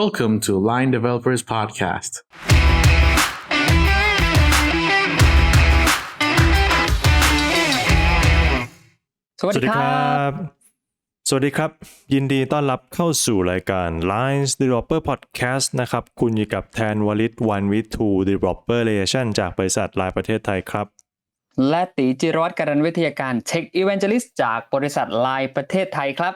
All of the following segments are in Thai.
Welcome to Line Developers Podcast. สวัสสวัสดีดีคครัรับบสวัสดีครับ ยินดีต้อนรับเข้าสู่รายการ Lines Developer Podcast นะครับ คุณอยู่กับแทนวลิต One with Two Developer Relation จากบริษัทลายประเทศไทยครับ และตีจิรวัตรการันวิทยาการ Tech Evangelist จากบริษัทไลน์ประเทศไทยครับ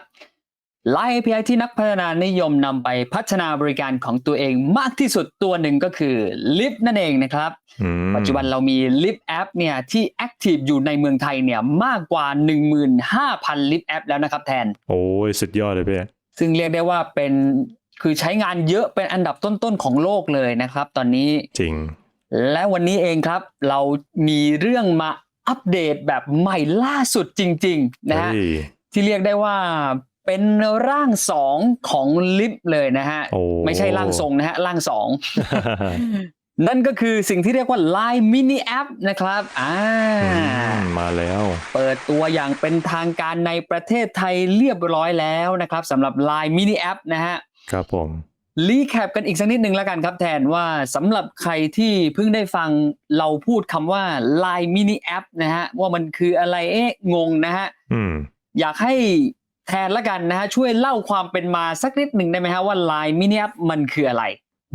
ไลน์ API ที่นักพัฒนานิยมนำไปพัฒนาบริการของตัวเองมากที่สุดตัวหนึ่งก็คือ Lip นั่นเองนะครับอืมปัจจุบันเรามี Lip App เนี่ยที่ Active อยู่ในเมืองไทยเนี่ยมากกว่า 15,000 Lip App แล้วนะครับแทน โอ้ย สุดยอดเลยพี่ซึ่งเรียกได้ว่าเป็นคือใช้งานเยอะเป็นอันดับต้นๆของโลกเลยนะครับ ตอนนี้จริง และวันนี้เองครับ เรามีเรื่องมาอัปเดตแบบใหม่ล่าสุดจริง ๆ นะฮะเฮ้ยที่เรียกได้ว่า เป็นร่างสองของลิฟต์เลยนะฮะโอ้ไม่ใช่ร่างทรงนะฮะร่างสองนั่นก็คือสิ่งที่เรียกว่า Line Mini App นะครับ อ่าอืมมาแล้ว เปิดตัวอย่างเป็นทางการในประเทศไทยเรียบร้อยแล้วนะครับสำหรับ Line Mini App นะฮะ ครับผมรีแคปกันอีกสักนิดหนึ่งแล้วกันครับแทนว่าสำหรับใครที่เพิ่งได้ฟังเราพูดคำว่า Line Mini App นะฮะ ว่ามันคืออะไรเอ๊ะงงนะฮะอืมอยากให้ แทนละกันนะฮะช่วยเล่าความเป็นมาสักนิดหนึ่งได้ไหมฮะว่า Line Mini App มันคืออะไร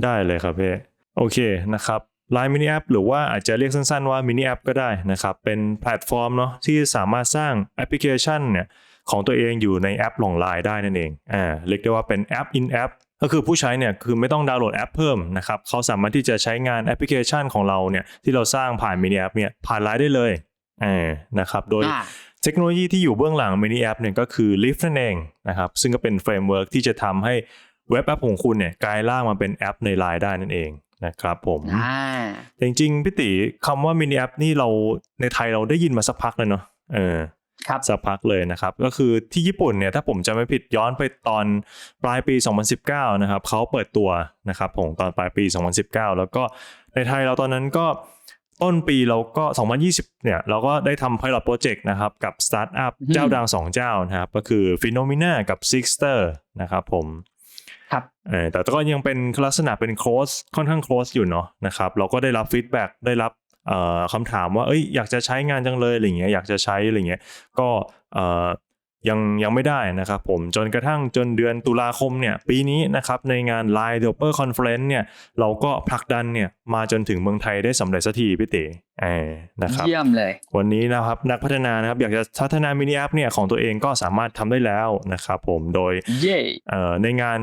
ได้เลยครับพี่โอเคนะครับ Line Mini App หรือว่าอาจจะเรียกสั้นๆว่า Mini App ก็ได้นะครับเป็นแพลตฟอร์มเนาะที่สามารถสร้างแอปพลิเคชันเนี่ยของตัวเองอยู่ในแอปของ Line ได้นั่นเองอ่าเรียกได้ว่าเป็นแอป in app ก็คือผู้ใช้เนี่ยคือไม่ต้องดาวน์โหลดแอปเพิ่มนะครับเขาสามารถที่จะใช้งานแอปพลิเคชันของเราเนี่ยที่เราสร้างผ่าน Mini App เนี่ยผ่าน Line ได้เลยอ่านะครับโดยอ่า เทคโนโลยีที่อยู่เบื้องหลัง Mini App เนี่ยก็คือ Lift นั่นเองนะครับซึ่งก็เป็นเฟรมเวิร์กที่จะทำให้เว็บแอปของคุณเนี่ยกลายร่างมาเป็นแอปใน Line ได้นั่นเองนะครับผมอ่าแต่จริงๆพี่ติคำว่า Mini App นี่เราในไทยเราได้ยินมาสักพักเลยเนาะเออครับสักพักเลยนะครับ ก็คือที่ญี่ปุ่นเนี่ยถ้าผมจะไม่ผิดย้อนไปตอนปลายปี 2019 นะครับเขาเปิดตัวนะครับผมตอนปลายปี 2019 แล้วก็ในไทยเราตอนนั้นก็ ต้นปีเราก็ 2020 เนี่ย เราก็ได้ทำ pilot project นะครับ กับสตาร์ทอัพอืมเจ้าดัง2เจ้านะครับ ก็คือ Phenomena กับ Sixter นะครับผมครับเออแต่ก็ยังเป็นลักษณะเป็น close ค่อนข้าง close อยู่เนาะนะครับ เราก็ได้รับ feedback ได้รับเอ่อคำถามว่า เอ้ย อยากจะใช้งานจังเลยอะไรเงี้ย อยากจะใช้อะไรเงี้ย ก็เอ่อ ยังยังไม่ได้นะครับผมจนกระทั่งจนเดือนตุลาคมเนี่ยปีนี้นะครับในงาน Line Developer Conference เนี่ยเราก็ผลักดันเนี่ยมาจนถึงเมืองไทยได้สำเร็จสักทีพี่เต๋เออนะครับเยี่ยมเลย วันนี้นะครับนักพัฒนานะครับอยากจะพัฒนามินิแอปเนี่ยของตัวเองก็สามารถทำได้แล้วนะครับผมโดยเย่เอ่อในงาน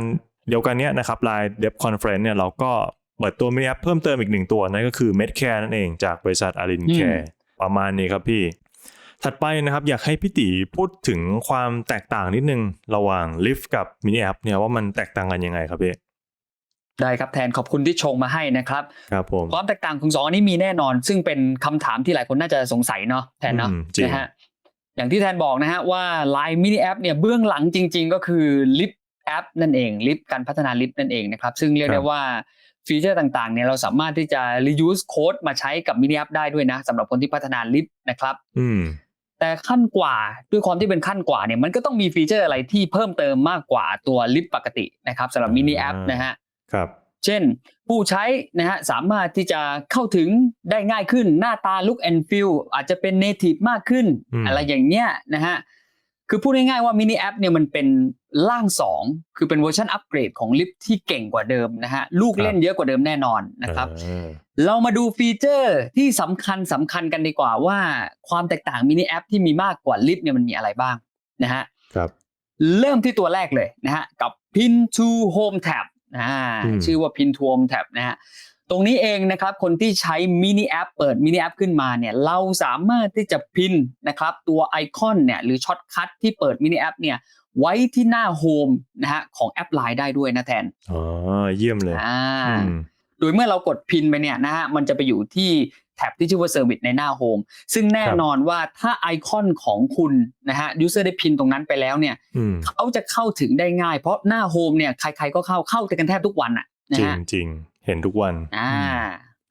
เดียวกันเนี้ยนะครับ Line Dev Conference เนี่ยเราก็เปิดตัวมินิแอปเพิ่มเติมอีกหนึ่งตัวนั่นก็คือ Medcare นั่นเองจากบริษัท Alin Care ประมาณนี้ครับพี่ ถัดไปนะครับอยากให้พี่ตีพูดถึงความแตกต่างนิดนึง ระหว่าง Lift กับมินิแอปเนี่ยว่ามันแตกต่างกันยังไงครับพี่ได้ครับแทนขอบคุณที่ชงมาให้นะครับครับผมความแตกต่างของสองอันนี้มีแน่นอน ซึ่งเป็นคำถามที่หลายคนน่าจะสงสัยเนาะแทนเนาะอืมจริงนะฮะอย่างที่แทนบอกนะฮะว่า Line Mini App เนี่ยเบื้องหลังจริง ๆ ก็คือ Lip App นั่นเอง Lip การพัฒนา Lip นั่นเองนะครับซึ่งเรียกได้ว่าฟีเจอร์ต่างๆเนี่ยเราสามารถที่จะ reuse code มาใช้กับ Mini App ได้ด้วยนะสำหรับคนที่พัฒนา Lip นะครับอืม แต่ขั้นกว่าด้วยความที่เป็นขั้นกว่าเนี่ยมันก็ต้องมีฟีเจอร์อะไรที่เพิ่มเติมมากกว่าตัวลิฟปกตินะครับสำหรับมินิแอปอ่านนะฮะครับเช่น ผู้ใช้นะฮะสามารถที่จะเข้าถึงได้ง่ายขึ้นหน้าตา look and feel อาจจะเป็น native มากขึ้นอืมอะไรอย่างเนี้ยนะฮะคือพูดง่ายๆว่ามินิแอปเนี่ยมันเป็นร่าง 2 คือเป็นเวอร์ชันอัปเกรดของลิฟที่เก่งกว่าเดิมนะฮะลูกเล่นเยอะกว่าเดิมแน่นอนนะครับ เออเรามาดูฟีเจอร์ที่สำคัญสำคัญกันดีกว่าว่าความแตกต่างมินิแอปที่มีมากกว่าลิฟต์เนี่ยมันมีอะไรบ้างนะฮะครับเริ่มที่ตัวแรกเลยนะฮะกับ Pin to Home Tab อ่าอืมชื่อว่า Pin to Home Tab นะฮะตรงนี้เองนะครับคนที่ใช้มินิแอปเปิดมินิแอปขึ้นมาเนี่ยเราสามารถที่จะพินนะครับตัวไอคอนเนี่ยหรือช็อตคัทที่เปิดมินิแอปเนี่ยไว้ที่หน้าโฮมนะฮะของแอป Line ได้ด้วยนะแทนอ๋อเยี่ยมเลยอ่าอืม โดยเมื่อเรากดพินไปเนี่ยนะฮะมันจะไปอยู่ที่แท็บที่ชื่อว่า Service ในหน้าโฮมซึ่งแน่ครับนอนว่าถ้าไอคอนของคุณนะฮะยูเซอร์ได้พินตรงนั้นไปแล้วเนี่ยอืมเขาจะเข้าถึงได้ง่าย เพราะหน้าโฮมเนี่ยใครๆก็เข้าเข้ากันแทบทุกวันอะนะจริงฮะจริงเห็นทุกวันอ่า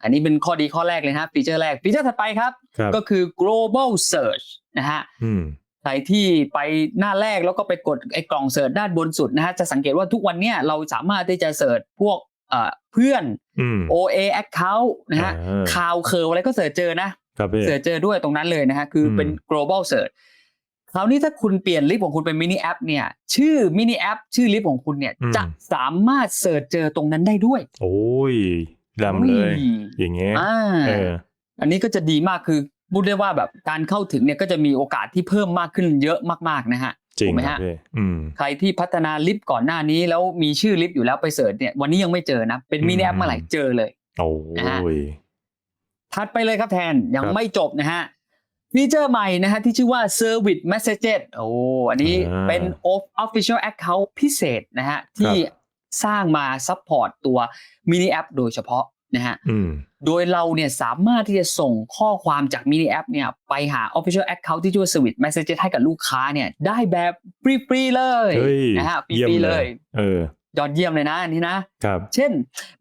อันนี้เป็นข้อดีข้อแรกเลยนะฟีเจอร์แรกฟีเจอร์ถัดไปครับครับก็คือ global search นะฮะอืมรที่ไปหน้าแรกแล้วก็ไปกดไอ้กล่องเสิร์ชด้านบนสุดนะฮะจะสังเกตว่าทุกวันเนี้ยเราสามารถที่จะเสิร์ชพวก เอ่อเพื่อนอืม OA account นะฮะอ่าข่าวเคอร์อะไรก็เสิร์ชเจอนะครับพี่เสิร์ชเจอด้วยตรงนั้นเลยนะฮะคืออมเป็น global search คราวนี้ถ้าคุณเปลี่ยนลิฟต์ของคุณเป็นมินิแอปเนี่ย ชื่อมินิแอปชื่อลิฟต์ของคุณเนี่ยจะสามารถเสิร์ชเจอตรงนั้นได้ด้วย โอ้ยลำเลยอุ้อย่างเงี้ยอ่าเอออันนี้ก็จะดีมากคือพูดได้ว่าแบบการเข้าถึงเนี่ยก็จะมีโอกาสที่เพิ่มมากขึ้นเยอะมากๆนะฮะ จริงถูกไหมครับฮะพี่อืมใครที่พัฒนาลิฟต์ก่อนหน้านี้แล้วมีชื่อลิฟต์อยู่แล้วไปเสิร์ชเนี่ยวันนี้ยังไม่เจอนะเป็นมินิแอปอืมเมื่อไหร่เจอเลยโอ้นะฮะยถัดไปเลยครับแทนยังครับไม่จบนะฮะฟีเจอร์ใหม่นะฮะที่ชื่อว่า Service Messages โอ้อันนี้อ่าเป็น Official Account พิเศษนะฮะที่สร้างมาซัพพอร์ตตัวมินิแอปโดยเฉพาะ นะฮะอืมโดยเราเนี่ยสามารถที่จะส่งข้อความจากมินิแอปเนี่ยไปหา Official Account ที่ชื่อว่า Service Messages ให้กับลูกค้าเนี่ยได้แบบฟรีๆเลยเฮ้ยนะฮะฟเยี่ยมรีๆเลเลยยเออยอดเยี่ยมเลยนะอันนี้นะครับเช่น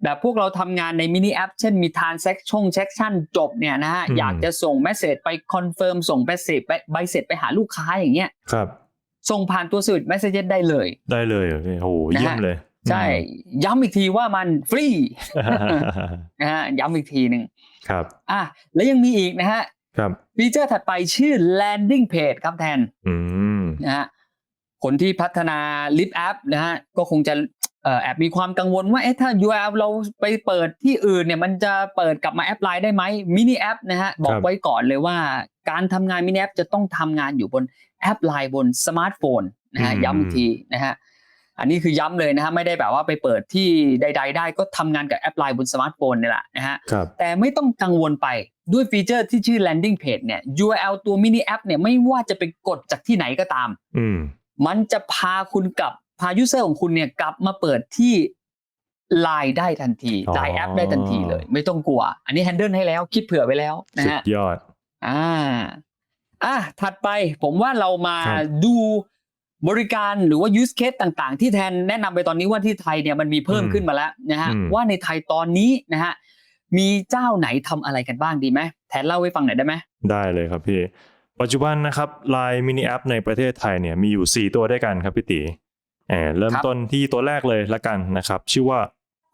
แบบพวกเราทำงานในมินิแอป เช่นมี transaction section จบเนี่ยนะฮะอืมอยากจะส่งเมสเซจไปคอนเฟิร์มส่งเมสเซจไปใบเสร็จไปหาลูกค้าอย่างเงี้ยครับส่งผ่านตัวสื่อเมสเซจได้เลย ได้เลยเหรอพี่โอ้โหนะฮะเยี่ยมเลย ใช่ ย้ำอีกทีว่ามันฟรีอืมนะฮะย้ำอีกทีหนึ่งครับอะแล้วยังมีอีกนะฮะครับฟีเจอร์ถัดไปชื่อ landing page ครับแทนอืมนะฮะคนที่พัฒนาลิฟต์แอปนะฮะก็คงจะเอ่อแอบมีความกังวลว่าเอ๊ะถ้า URL เราไปเปิดที่อื่นเนี่ยมันจะเปิดกลับมาแอปไลน์ได้ไหมมินิแอปนะฮะบอกไว้ก่อนเลยว่า การทำงานมินิแอปจะต้องทำงานอยู่บนแอปไลน์บนสมาร์ทโฟนนะฮะอืมย้ำอีกทีนะฮะ อันนี้คือย้ำเลยนะฮะไม่ได้แบบว่าไปเปิดที่ใด ๆ ได้ก็ทำงานกับแอปไลน์บนสมาร์ทโฟนนี่แหละนะฮะครับแต่ไม่ต้องกังวลไปด้วยฟีเจอร์ที่ชื่อ landing page เนี่ย URL ตัวมินิแอปเนี่ยไม่ว่าจะไปกดจากที่ไหนก็ตามอืมมันจะพาคุณกลับพา user ของคุณเนี่ยกลับมาเปิดที่ Line ได้ทันทีอ๋อ Line แอปได้ทันทีเลย ไม่ต้องกลัว อันนี้ handle ให้แล้วคิดเผื่อไว้แล้วนะสุดฮะยอดอ่าอะถัดไปผมว่าเรามาครับดู บริการหรือว่า use case ต่างๆ ที่แทนแนะนำไปตอนนี้ว่าที่ไทยเนี่ยมันมีเพิ่มอืมขึ้นมาแล้วนะฮะอืมว่าในไทยตอนนี้นะฮะมีเจ้าไหนทำอะไรกันบ้างดีไหมแทนเล่าให้ฟังหน่อยได้ไหมได้เลยครับพี่ ปัจจุบันนะครับ Line Mini App ในประเทศไทยเนี่ยมีอยู่ 4 ตัวด้วยกันครับพี่ตีเอ่อเริ่มครับต้นที่ตัวแรกเลยละกันนะครับ ชื่อว่า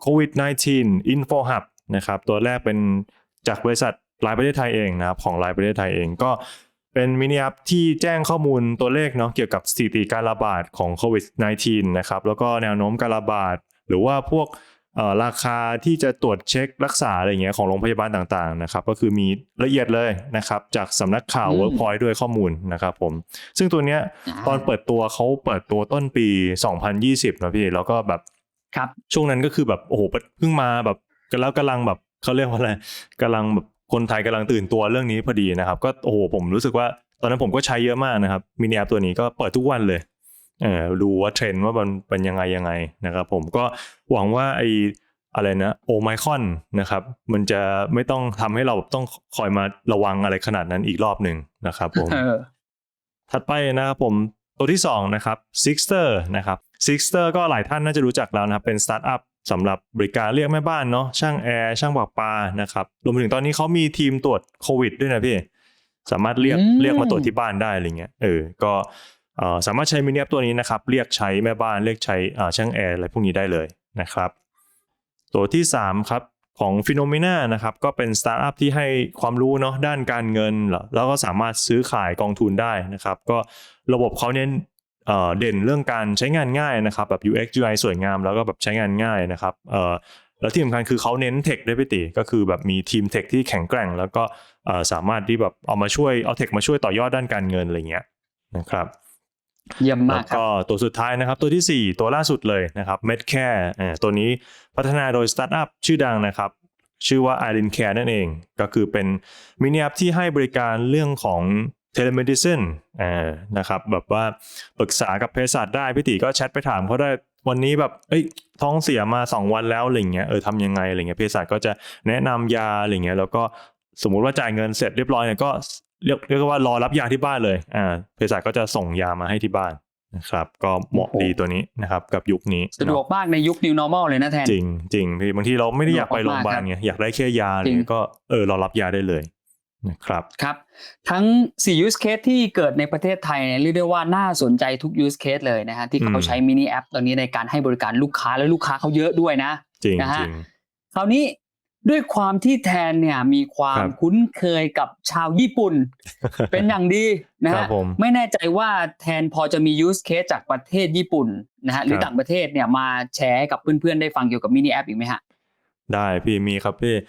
COVID-19 Info Hub นะครับตัวแรกเป็นจากบริษัทลายประเทศไทยเองนะครับของลายประเทศไทยเองก็ เป็นมินิแอปที่แจ้งข้อมูลตัวเลขเนาะเกี่ยวกับสถิติการระบาดของโควิด -19 นะครับแล้วก็แนวโน้มการระบาด หรือว่าพวกเอ่อราคาที่จะตรวจเช็ครักษาอะไรอย่างเงี้ยของโรงพยาบาลต่างๆนะครับก็คือมีละเอียดเลยนะครับจากสำนักข่าวอืม Workpoint ด้วยข้อมูลนะครับผมซึ่งตัวเนี้ยตอนเปิดตัวเขาเปิดตัวต้นปี 2020นะพี่แล้วก็แบบครับช่วงนั้นก็คือแบบโอ้โหเพิ่งมาแบบกันแล้วกำลังแบบเขาเรียกว่าอะไรกำลังแบบ คนไทยกำลังตื่นตัวเรื่องนี้พอดีนะครับ ก็โอ้โหผมรู้สึกว่าตอนนั้นผมก็ใช้เยอะมากนะครับมินิแอปตัวนี้ก็เปิดทุกวันเลยเออดูว่าเทรนด์ว่ามันเป็นยังไงยังไงนะครับ ผมก็หวังว่าไออะไรนะโอไมคอนนะครับ มันจะไม่ต้องทำให้เราต้องคอยมาระวังอะไรขนาดนั้นอีกรอบหนึ่งนะครับ ผมเออถัดไปนะครับผมตัวที่2นะครับ Sixter นะครับ Sixter ก็หลายท่านน่าจะรู้จักแล้วนะครับ เป็นสตาร์ทอัพ สำหรับบริการเรียกแม่บ้านเนาะช่างแอร์ช่างปากปลานะครับรวมไปถึงตอนนี้เขามีทีมตรวจโควิดด้วยนะพี่สามารถเรียกอืมเรียกมาตรวจที่บ้านได้อะไรเงี้ยเออก็เอ่อสามารถใช้มินิแอปตัวนี้นะครับ เรียกใช้แม่บ้านเรียกใช้อ่าช่างแอร์อะไรพวกนี้ได้เลยนะครับ ตัวที่ 3 ครับของ p h e n o m e n a นะครับ ก็เป็นสตาร์ทอัพที่ให้ความรู้เนาะด้านการเงินเหรอแล้วก็สามารถซื้อขายกองทุนได้นะครับ ก็ระบบเขาเน้น เอ่อเด่นเรื่องการใช้งานง่ายนะครับแบบ UX UI สวยงามแล้วก็แบบใช้งานง่ายนะครับเอ่อแล้วที่สำคัญคือเขาเน้นเทคด้วยพี่ติก็คือแบบมีทีมเทคที่แข็งแกร่ง แล้วก็เอ่อสามารถที่แบบเอามาช่วยเอาเทคมาช่วยต่อยอดด้านการเงินอะไรเงี้ยนะครับเยี่ยมมาแล้กวครับก็ตัวสุดท้ายนะครับ ตัวทีสี่4 ตัวล่าสุดเลยนะครับ Medcare อ่าตัวนี้พัฒนาโดยสตาร์ทอัพชื่อดังนะครับ ชื่อว่า i r i n Care นั่นเอง ก็คือเป็นมินิแอปที่ให้บริการเรื่องของ telemedicine อ่านะครับแบบว่าปรึกษากับเภสัชได้พี่ติก็แชทไปถามเขาได้วันนี้แบบเอ้ยท้องเสียมา 2 วันแล้วอะไรเงี้ยเออทำยังไงอะไรเงี้ยเภสัชก็จะแนะนำยาอะไรเงี้ยแล้วก็สมมุติว่าจ่ายเงินเสร็จเรียบร้อยเนี่ยก็เรียกเรียกว่ารอรับยาที่บ้านเลยอ่าเภสัชก็จะส่งยามาให้ที่บ้านนะครับก็เหมาะโอ้โหดีตัวนี้นะครับกับยุคนี้สะดวกมากในยุค new normal เลยนะแทนจริงจริงพี่บางทีเราไม่ได้อยากไปโรงพยาบาลสะดวกมากไงอยากได้แค่ยาอะไรจริงเงี้ยก็เออรอรับยาได้เลย นะครับครับ ทั้ง 4 use case ที่เกิดในประเทศไทยเนี่ยเรียกได้ว่าน่าสนใจทุก use case เลยนะฮะที่เขาอืมใช้มินิแอปตัวนี้ในการให้บริการลูกค้าและลูกค้าเขาเยอะด้วยนะจริงนะฮะจริงคราวนี้ด้วยความที่แทนเนี่ยมีความครับคุ้นเคยกับชาวญี่ปุ่น เป็นอย่างดีนะครัฮะบผมไม่แน่ใจว่าแทนพอจะมี use case จากประเทศญี่ปุ่นนะฮะหรือครับต่างประเทศเนี่ยมาแชร์ให้กับเพื่อนๆได้ฟังเกี่ยวกับมินิแอปอีกไหมฮะได้พี่มีครับพี่เอ่อ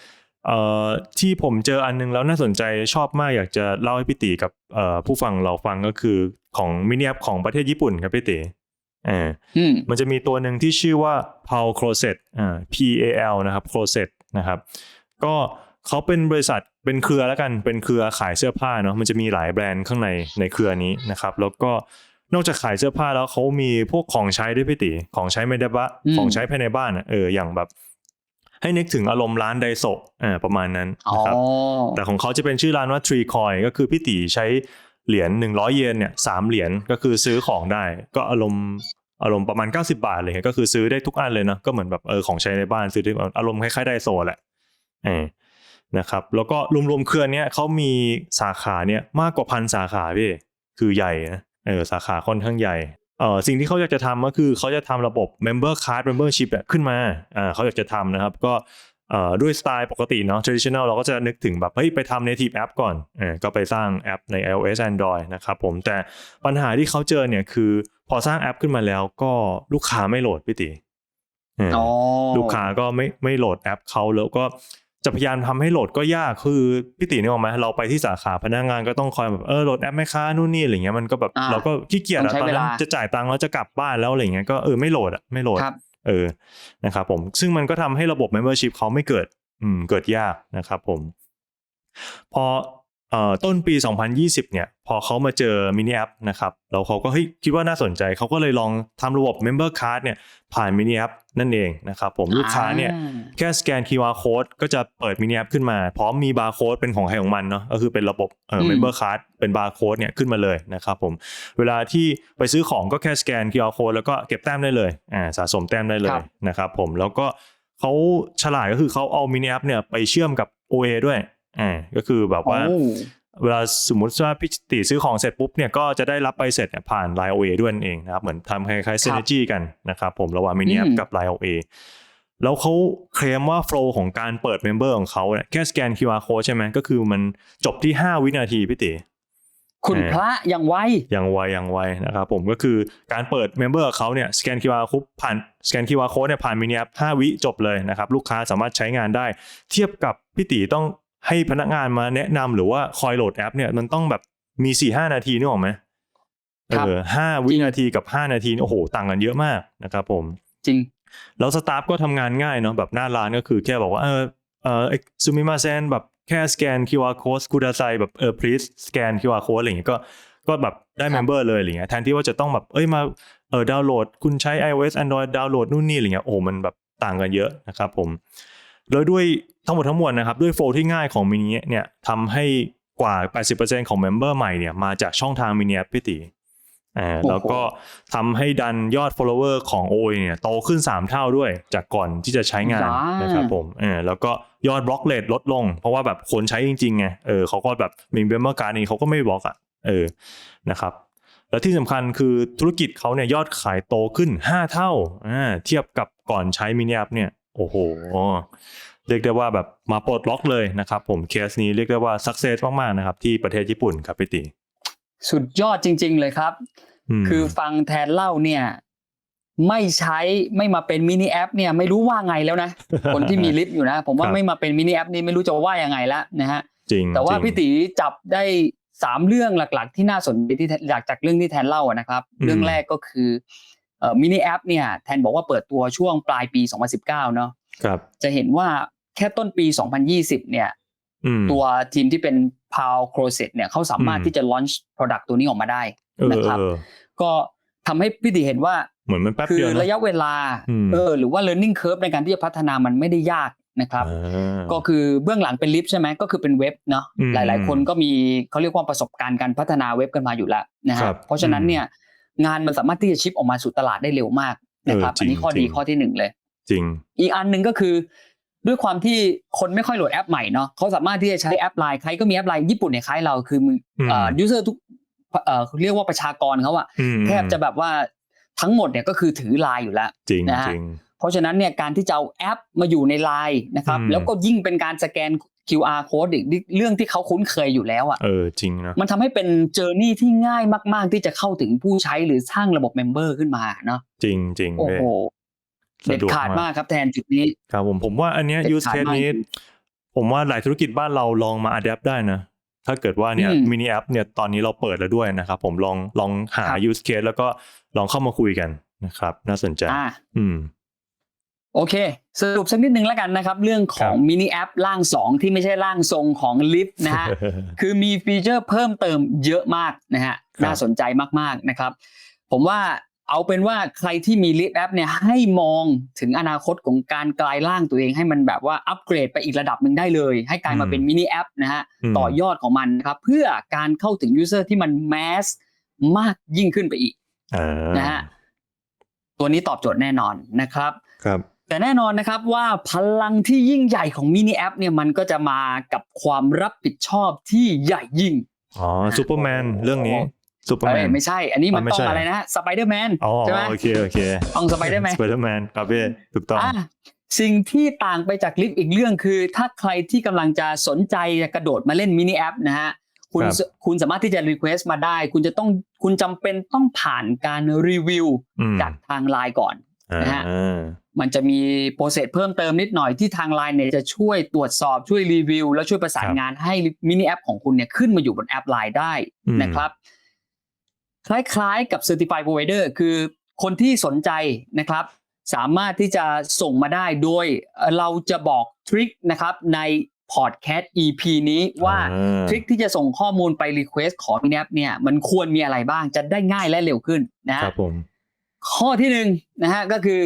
ที่ผมเจออันนึงแล้วน่าสนใจชอบมากอยากจะเล่าให้พี่ตีกับเอ่อผู้ฟังเราฟังก็คือของมินิแอปของประเทศญี่ปุ่นครับพี่ตีเอออืมมันจะมีตัวหนึ่งที่ชื่อว่า Pal Closet อ่า P A L นะครับ Closet นะครับ ก็เขาเป็นบริษัทเป็นเครือแล้วกันเป็นเครือขายเสื้อผ้าเนาะมันจะมีหลายแบรนด์ข้างในในเครือนี้นะครับ แล้วก็นอกจากขายเสื้อผ้าแล้วเขามีพวกของใช้ด้วยพี่ติของใช้ไม่ได้บะอืมของใช้ภายในบ้านอะเอออย่างแบบ ให้นึกถึงอารมณ์ร้านไดโซะอ่าประมาณนั้นอ๋อนะครับแต่ของเขาจะเป็นชื่อร้านว่า Tree Coin ก็คือพี่ตีใช้เหรียญ100 เยนเนี่ยสามเหรียญก็คือซื้อของได้ ก็อารมณ์อารมณ์ประมาณ 90 บาทเลยก็คือซื้อได้ทุกอันเลยเนาะก็เหมือนแบบเออของใช้ในบ้านซื้อได้อารมณ์คล้ายๆไดโซแหละเออนะครับแล้วก็รวมๆเครือเนี้ยเขามีสาขาเนี่ยมากกว่าพันสาขาพี่คือใหญ่นะเออสาขาค่อนข้างใหญ่ เออสิ่งที่เขาอยากจะทำก็คือเขาจะทำระบบ Member Card Membership เนี่ยขึ้นมาอ่าเขาอยากจะทำนะครับก็เอ่อด้วยสไตล์ปกติเนาะ traditional เราก็จะนึกถึงแบบเฮ้ยไปทำ native app ก่อนเออก็ไปสร้างแอปใน iOS Android นะครับผมแต่ปัญหาที่เขาเจอเนี่ยคือ พอสร้างแอปขึ้นมาแล้วก็ลูกค้าไม่โหลดพี่ติเออออ๋อลูกค้าก็ไม่ไม่โหลดแอปเขาแล้วก็ จะพยายามทำให้โหลดก็ยากคือพี่ตินึกออกไหมเราไปที่สาขาพนักงานก็ต้องคอยแบบเออโหลดแอปไหมคะนู่นนี่อะไรเงี้ยมันก็แบบอ่าเราก็ขี้เกียจต้ออะงใช้ตอนนั้นเวลาจะจ่ายตังค์แล้วจะกลับบ้านแล้วอะไรเงี้ยก็เออไม่โหลดอะไม่โหลดครับเออนะครับผมซึ่งมันก็ทำให้ระบบ membership เขาไม่เกิดอืมเกิดยากนะครับผม พอเอ่อ ต้นปี 2020 เนี่ย พอเขามาเจอมินิแอปนะครับแล้วเขาก็เฮ้ยคิดว่าน่าสนใจ เขาก็เลยลองทำระบบ member card เนี่ยผ่านมินิแอปนั่นเองนะครับผมลูกค้าเนี่ยอ่าแค่สแกน QR code ก็จะเปิดมินิแอปขึ้นมา พร้อมมีบาร์โค้ดเป็นของใครของมันเนาะก็คือเป็นระบบเอ่ออืม member card เป็นบาร์โค้ดเนี่ยขึ้นมาเลยนะครับผมเวลาที่ไปซื้อของก็แค่สแกน QR code แล้วก็เก็บแต้มได้เลยอ่าสะสมแต้มได้เลยนะครับผมแล้วก็เขาฉลาดก็คือเขาเอามินิแอปเนี่ยไปเชื่อมกับ OA ด้วย อ่าก็คือแบบว่าโอ้เวลาสมมติว่าพี่ติซื้อของเสร็จปุ๊บเนี่ยก็จะได้รับไปเสร็จเนี่ยผ่าน Line OA ด้วยนั่นเองนะครับ เหมือนทำคล้ายๆ synergy กันนะครับผมระหว่างมินิแอปอืมกับ Line OA แล้วเขาเคลมว่าโฟล์ของการเปิดเมมเบอร์ของเขาเนี่ยแค่สแกน QR code ใช่ไหมก็คือมันจบที่ 5 วินาทีพี่ติคุณเออพระยังไวอย่างไวอย่างไวนะครับผมก็คือการเปิดเมมเบอร์เขาเนี่ยสแกน QR code ผ่านสแกน QR code เนี่ยผ่านมินิแอป5วิจบเลยนะครับ ลูกค้าสามารถใช้งานได้ เทียบกับพี่ตีต้อง ให้พนักงานมาแนะนำหรือว่าคอยโหลดแอป เนี่ยมันต้องแบบมี4-5นาทีนึกออกไหมเอครับอห้าวิจริงนาทีกับ5นาทีโอ้โหต่างกันเยอะมากนะครับผม จริง แล้วสตาฟก็ทำงานง่ายเนาะแบบหน้าร้านก็คือแค่บอกว่าเออเออซูมิมาเซนแบบแค่สแกน QR code กูดาไซแบบเออ please สแกน QR code อะไรอย่างเงี้ยก็ก็แบบได้ครับเมมเบอร์เลยอะไรเงี้ยแทนที่ว่าจะต้องแบบเอ้ยมาเออดาวน์โหลด คุณใช้ iOS Android ดาวน์โหลดนู่นนี่อะไรเงี้ยโอ้โหมันแบบต่างกันเยอะนะครับผมแล้วด้วย ทั้งหมดทั้งมวลนะครับด้วยโฟลที่ง่ายของมินิเนี่ยทำให้กว่า 80%ของเมมเบอร์ใหม่เนี่ยมาจากช่องทางมินิแอปพี่ตีอ่าโอ้โหแล้วก็ทำให้ดันยอด follower ของ OA เนี่ยโตขึ้น 3 เท่าด้วยจากก่อนที่จะใช้งานว้านนะครับผมเออแล้วก็ยอดบล็อกเลทลดลง เพราะว่าแบบคนใช้จริงๆไงเออเขาก็แบบมีเมมเบอร์การ์ดนี้เขาก็ไม่บล็อกอะเออนะครับแล้วที่สำคัญคือธุรกิจเขาเนี่ยยอดขายโตขึ้น 5 เท่าอ่าเทียบกับก่อนใช้มินิแอปเนี่ยโอ้โห เรียกได้ว่าแบบมาปลดล็อกเลยนะครับผมเคสนี้เรียกได้ว่าสักเซสมากๆนะครับที่ประเทศญี่ปุ่นครับพี่ติสุดยอดจริง ๆ เลยครับมคือฟังแทนเล่าเนี่ยไม่ใช้ไม่มาเป็นมินิแอปเนี่ยไม่รู้ว่าไงแล้วนะ คนที่มีลิฟต์อยู่นะ ผมว่าครับไม่มาเป็นมินิแอปนี่ไม่รู้จะว่ายังไงแล้วนะฮะจริงแต่ว่าจริงพี่ตีจับได้สามเรื่องหลัก ๆ ที่น่าสนใจที่จากจากเรื่องที่แทนเล่าอะนะครับอืมเรื่องแรกก็คือเอ่อมินิแอปเนี่ยแทนบอกว่าเปิดตัวช่วงปลายปี 2019 เนาะครับจะเห็นว่า แค่ต้นปี 2020 เนี่ยอืมตัวทีมที่เป็น p a l c r o s e t เนี่ยเขาสามารถอืมที่จะ launch product ตัวนี้ออกมาได้เออนะครับเออก็ทำให้พี่ตีเห็นว่าเหมือนมันแป๊บคือเดียวนะระยะเวลาอืมเออหรือว่า learning curve ในการที่จะพัฒนามันไม่ได้ยากนะครับอ่าก็คือเบื้องหลังเป็นลิฟต์ใช่ไหมก็คือเป็นเว็บเนาะอืมหลาย ๆ คนก็มีเขาเรียกว่าประสบการณ์การพัฒนาเว็บกันมาอยู่แล้วนะครัฮะบเพราะฉะนั้นเนี่ยงานมันสามารถที่จะชิปออกมาสู่ตลาดได้เร็วมากนะครับเออจริอังนนี้ข้อจริดีงข้อที่หนึ่งเลย จริง อีกอันหนึ่งก็คือ ด้วยความที่คนไม่ค่อยโหลดแอปใหม่เนาะเขาสามารถที่จะใช้แอปไลน์ใครก็มีแอปไลน์ญี่ปุ่นเนี่ยคล้ายเราคือมึงอืมเอ่อยูเซอร์ทุกเอ่อเรียกว่าประชากรเขาอะอืมแทบจะแบบว่าทั้งหมดเนี่ยก็คือถือไลน์อยู่แล้วจริงนะฮะจริงเพราะฉะนั้นเนี่ยการที่จะเอาแอปมาอยู่ในไลน์นะครับอืมแล้วก็ยิ่งเป็นการสแกน QR code อีกเรื่องที่เขาคุ้นเคยอยู่แล้วอะเออจริงนะมันทำให้เป็นเจอร์นี่ที่ง่ายมาก ๆ ที่จะเข้าถึงผู้ใช้หรือสร้างระบบเมมเบอร์ขึ้นมาเนาะจริงจริงโอ้เว้ยโห เด็สะดดวกขาดมากมากครับแทนจุดนี้ ครับผมผมว่าอันเนี้ยเด็ด use ขาด case มากนี้ ผมว่าหลายธุรกิจบ้านเราลองมา adapt ได้นะ ถ้าเกิดว่าเนี่ยอืมมินิแอปเนี่ยตอนนี้เราเปิดแล้วด้วยนะครับ ผมลองลองหาครับ use case แล้วก็ลองเข้ามาคุยกันนะครับ น่าสนใจอ่าอืมโอเค สรุปสักนิดนึงแล้วกันนะครับ เรื่องขครัองบมินิแอปร่าง 2 ที่ไม่ใช่ร่างทรงของลิฟต์นะฮะคือมีฟีเจอร์เพิ่มเติมเยอะมากนะฮะครับน่าสนใจมากๆนะครับ ผมว่า เอาเป็นว่าใครที่มีลิฟต์แอปเนี่ยให้มองถึงอนาคตของการกลายร่างตัวเองให้มันแบบว่าอัปเกรดไปอีกระดับหนึ่งได้เลย ให้กลายมาเป็นมินิแอปนะฮะมต่อยอดของมันนะครับเพื่อการเข้าถึงยูเซอร์ที่มันแมสมากยิ่งขึ้นไปอีกอ่านะฮะตัวนี้ตอบโจทย์แน่นอนนะครับครับ แต่แน่นอนนะครับว่าพลังที่ยิ่งใหญ่ของมินิแอปเนี่ยมันก็จะมากับความรับผิดชอบที่ใหญ่ยิ่งอ๋อซูเปอร์แมนเรื่องนี้ ซูเปอร์แมเอ้ยนไม่ใช่ อันนี้มันอ๋อไม่ต้องใช่อะไรนะสไปเดอร์แมนอ๋อใช่ไหมโอเคโอเคต้องสไปเดอร์แมนสไปเดอร์แมนครับพี่ถูกต้องอะสิ่งที่ต่างไปจากลิฟต์อีกเรื่องคือ ถ้าใครที่กำลังจะสนใจจะกระโดดมาเล่นมินิแอปนะฮะคุณครับคุณสามารถที่จะรีเควสต์มาได้ คุณจะต้องคุณจำเป็นต้องผ่านการรีวิวอืมจากทางไลน์ก่อนนะฮะอ่ามันจะมีโปรเซสเพิ่มเติมนิดหน่อยที่ทางไลน์เนี่ยจะช่วยตรวจสอบช่วยรีวิว แล้วช่วยประสานงานให้มินิแอปของคุณเนี่ยขึ้นมาอยู่บนแอปไลน์ได้อืมนะครับ คล้ายๆกับ Certified Provider คือคนที่สนใจนะครับ สามารถที่จะส่งมาได้โดยเอ่อเราจะบอกทริคนะครับในพอดแคสต์ EP นี้ว่าอ่าทริคที่จะส่งข้อมูลไป Request ขอมินิแอปเนี่ยมันควรมีอะไรบ้างจะได้ง่ายและเร็วขึ้นนะฮะครับผมข้อที่หนึ่งนะฮะก็คือ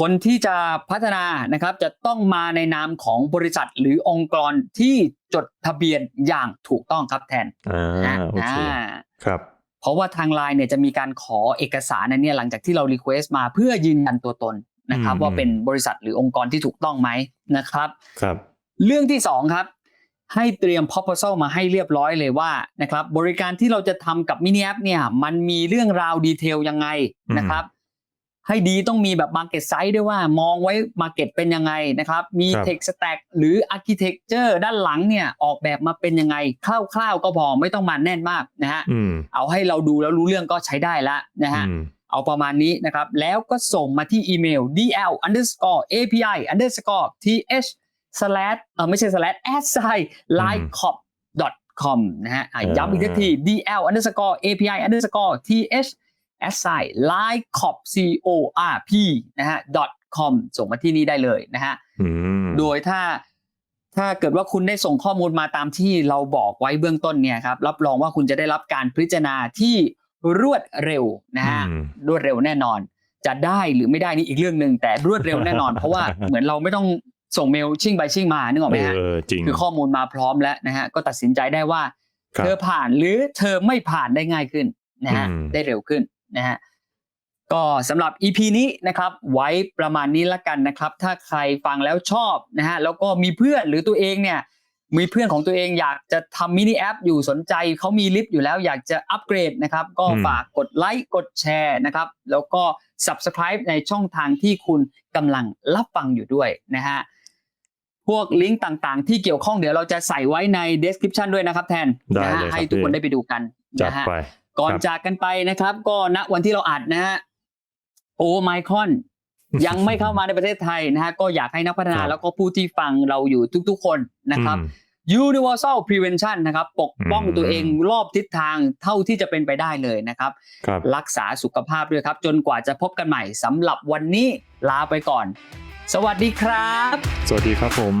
คนที่จะพัฒนานะครับจะต้องมาในนามของบริษัทหรือองค์กรที่จดทะเบียนอย่างถูกต้องครับแทนอ่านะโอเคอ่าครับเพ ราะว่าทางไลน์เนี่ยจะมีการขอเอกสารนันเนี่ยหลังจากที่เรารีเควสต์มาเพื่อยืนยันตัวตนนะครับอืมว่าเป็นบริษัทหรือองค์กรที่ถูกต้องไหมนะครับครับ เรื่องที่สองครับให้เตรียม proposal มาให้เรียบร้อยเลยว่านะครับบริการที่เราจะทำกับมินิแอปเนี่ยมันมีเรื่องราวดีเทลยังไงนะครับ ให้ดีต้องมีแบบ Market Size ด้วยว่ามองไว้ Market เป็นยังไงนะครับ มีครับ Tech Stack หรือ Architecture ด้านหลังเนี่ยออกแบบมาเป็นยังไงคร่าวๆก็พอไม่ต้องมาแน่นมากนะฮะอืมเอาให้เราดูแล้วรู้เรื่องก็ใช้ได้ละนะฮะอืมเอาประมาณนี้นะครับ แล้วก็ส่งมาที่อีเมล dl underscore api underscore th slash เออไม่ใช่ slash assign linecop com นะฮะอะอ่าย้ำอีกที dl underscore api underscore th assign linecop c o r p นะฮะ com ส่งมาที่นี่ได้เลยนะฮะอืมโดยถ้าถ้าเกิดว่าคุณได้ส่งข้อมูลมาตามที่เราบอกไว้เบื้องต้นเนี่ยครับ รับรองว่าคุณจะได้รับการพิจารณาที่รวดเร็วนะฮะอืมรวดเร็วแน่นอน จะได้หรือไม่ได้นี่อีกเรื่องหนึ่งแต่รวดเร็วแน่นอน เพราะว่าเหมือนเราไม่ต้องส่งเมลชิ่งไปชิ่งมานึกออกไหมฮะเออจริงคือข้อมูลมาพร้อมแล้วนะฮะก็ตัดสินใจได้ว่าครับเธอผ่านหรือเธอไม่ผ่านได้ง่ายขึ้นนะฮะอืมได้เร็วขึ้น นะฮะก็สำหรับ EP นี้นะครับไว้ประมาณนี้ละกันนะครับ ถ้าใครฟังแล้วชอบนะฮะแล้วก็มีเพื่อนหรือตัวเองเนี่ยมีเพื่อนของตัวเองอยากจะทำมินิแอปอยู่สนใจเขามีลิฟต์อยู่แล้วอยากจะอัปเกรดนะครับ ก็อืมฝากกดไลค์กดแชร์นะครับ แล้วก็ Subscribe ในช่องทางที่คุณกำลังรับฟังอยู่ด้วยนะฮะพวกลิงก์ต่างๆ ที่เกี่ยวข้องเดี๋ยวเราจะใส่ไว้ใน description ด้วยนะครับแทนได้นะฮะเลยครับให้ทุกคนพี่ได้ไปดูกันจัดนะฮะไป ก่อนครับจากกันไปนะครับ ก็ณวันที่เราอัดนะฮะโอไมคอนยังไม่เข้ามาในประเทศไทยนะฮะก็อยากให้นักพัฒนาครับแล้วก็ผู้ที่ฟังเราอยู่ทุกๆคนนะครับอืม universal prevention นะครับ ปกป้องอืมตัวเองรอบทิศทางเท่าที่จะเป็นไปได้เลยนะครับครับรักษาสุขภาพด้วยครับ จนกว่าจะพบกันใหม่สำหรับวันนี้ลาไปก่อน สวัสดีครับ สวัสดีครับผม